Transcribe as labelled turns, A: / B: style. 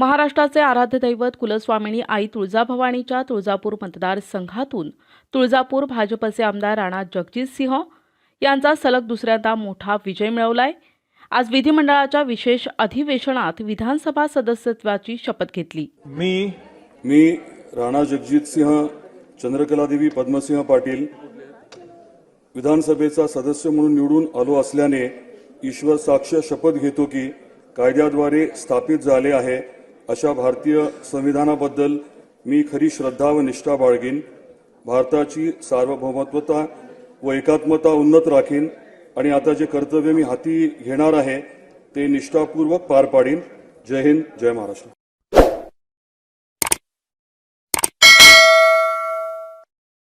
A: महाराष्ट्राचे आराध्य दैवत कुलस्वामिनी आई तुळजाभवानीच्या तुळजापूर मतदारसंघातून तुळजापूर भाजपचे आमदार राणा जगजितसिंह यांचा सलग दुसऱ्यांदा मोठा विजय मिळवलाय. आज विधिमंडळाच्या विशेष अधिवेशनात विधानसभा सदस्यत्वाची शपथ घेतली.
B: मी
C: मी राणा जगजितसिंह चंद्रकलादेवी पद्मसिंह पाटील विधानसभेचा सदस्य म्हणून निवडून आलो असल्याने ईश्वर साक्ष शपथ घेतो की कायद्याद्वारे स्थापित झाले आहे. अशा भारतीय संविधानाबद्दल मी खरी श्रद्धा व निष्ठा बाळगीन भारताची सार्वभौमत्वता व एकात्मता उन्नत राखीन आणि आता जे कर्तव्य मी हाती घेणार आहे ते निष्ठापूर्वक पार पाडीन. जय हिंद जय महाराष्ट्र.